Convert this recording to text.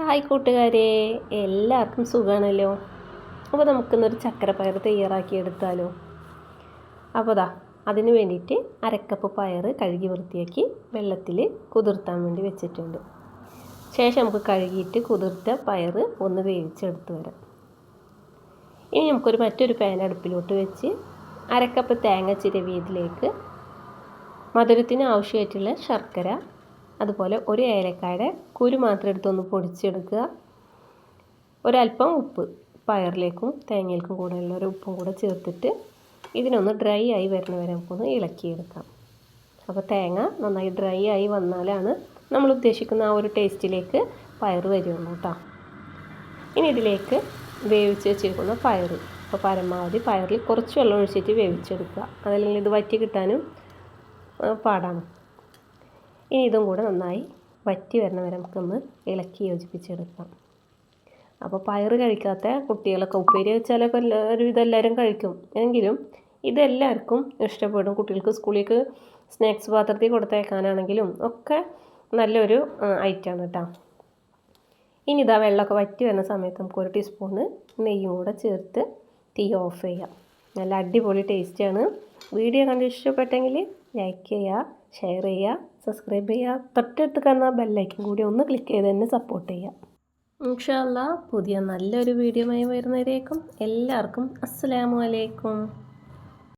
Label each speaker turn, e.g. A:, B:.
A: Hi കൂട്ടുകാരെ എല്ലാവർക്കും സുഖമാണല്ലോ അപ്പോൾ നമുക്കിന്നൊരു ചക്കരപ്പയർ തയ്യാറാക്കി എടുത്താലോ? അപ്പോൾ ദാ അതിന് വേണ്ടിയിട്ട് അരക്കപ്പ് പയർ കഴുകി വൃത്തിയാക്കി വെള്ളത്തിൽ കുതിർത്താൻ വേണ്ടി വെച്ചിട്ടുണ്ട്. ശേഷം നമുക്ക് കഴുകിയിട്ട് കുതിർത്ത പയർ ഒന്ന് വേവിച്ചെടുത്ത് വരാം. ഇനി നമുക്കൊരു മറ്റൊരു പാൻ അടുപ്പിലോട്ട് വെച്ച് അരക്കപ്പ് തേങ്ങ ചിരവിയതിലേക്ക് മധുരത്തിന് ആവശ്യമായിട്ടുള്ള ശർക്കര അതുപോലെ ഒരു ഏലക്കായുടെ കുരു മാത്രം എടുത്തൊന്ന് പൊടിച്ചെടുക്കുക. ഒരല്പം ഉപ്പ് പയറിലേക്കും തേങ്ങയിലേക്കും കൂടെയുള്ള ഒരു ഉപ്പും കൂടെ ചേർത്തിട്ട് ഇതിനൊന്ന് ഡ്രൈ ആയി വരുന്ന വരെ നമുക്കൊന്ന് ഇളക്കിയെടുക്കാം. അപ്പോൾ തേങ്ങ നന്നായി ഡ്രൈ ആയി വന്നാലാണ് നമ്മൾ ഉദ്ദേശിക്കുന്ന ആ ഒരു ടേസ്റ്റിലേക്ക് പയർ വരുള്ളൂ കേട്ടോ. ഇനി ഇതിലേക്ക് വേവിച്ച് വെച്ചിരിക്കുന്ന പയർ അപ്പോൾ പരമാവധി പയറിൽ കുറച്ച് വെള്ളം ഒഴിച്ചിട്ട് വേവിച്ചെടുക്കുക. അതല്ലെങ്കിൽ ഇത് വറ്റി കിട്ടാനും പാടാണ്. ഇനി ഇതും കൂടെ നന്നായി വറ്റി വരുന്ന വരെ നമുക്കൊന്ന് ഇളക്കി യോജിപ്പിച്ചെടുക്കാം. അപ്പോൾ പയർ കഴിക്കാത്ത കുട്ടികളൊക്കെ ഉപ്പേരി വെച്ചാലൊക്കെ ഒരു ഇതെല്ലാവരും കഴിക്കും. എങ്കിലും ഇതെല്ലാവർക്കും ഇഷ്ടപ്പെടും. കുട്ടികൾക്ക് സ്കൂളിലേക്ക് സ്നാക്സ് പാത്രത്തിൽ കൊടുത്തേക്കാനാണെങ്കിലും ഒക്കെ നല്ലൊരു ഐറ്റമാണ് കേട്ടോ. ഇനി ഇതാ വെള്ളമൊക്കെ വറ്റി വരുന്ന സമയത്ത് നമുക്ക് ഒരു ടീസ്പൂണ് നെയ്യും കൂടെ ചേർത്ത് തീ ഓഫ് ചെയ്യാം. നല്ല അടിപൊളി ടേസ്റ്റാണ്. വീഡിയോ കണ്ട് ഇഷ്ടപ്പെട്ടെങ്കിൽ ലൈക്ക് ചെയ്യുക ഷെയർ ചെയ്യുക സബ്സ്ക്രൈബ് ചെയ്യുക. തൊട്ടടുത്ത് കാണുന്ന ബെല്ലൈക്കും കൂടി ഒന്ന് ക്ലിക്ക് ചെയ്ത് തന്നെ സപ്പോർട്ട് ചെയ്യുക. ഇൻഷാല്ല പുതിയ നല്ലൊരു വീഡിയോയുമായി വരുന്നവരേക്കും എല്ലാവർക്കും അസ്സലാമു അലൈക്കും.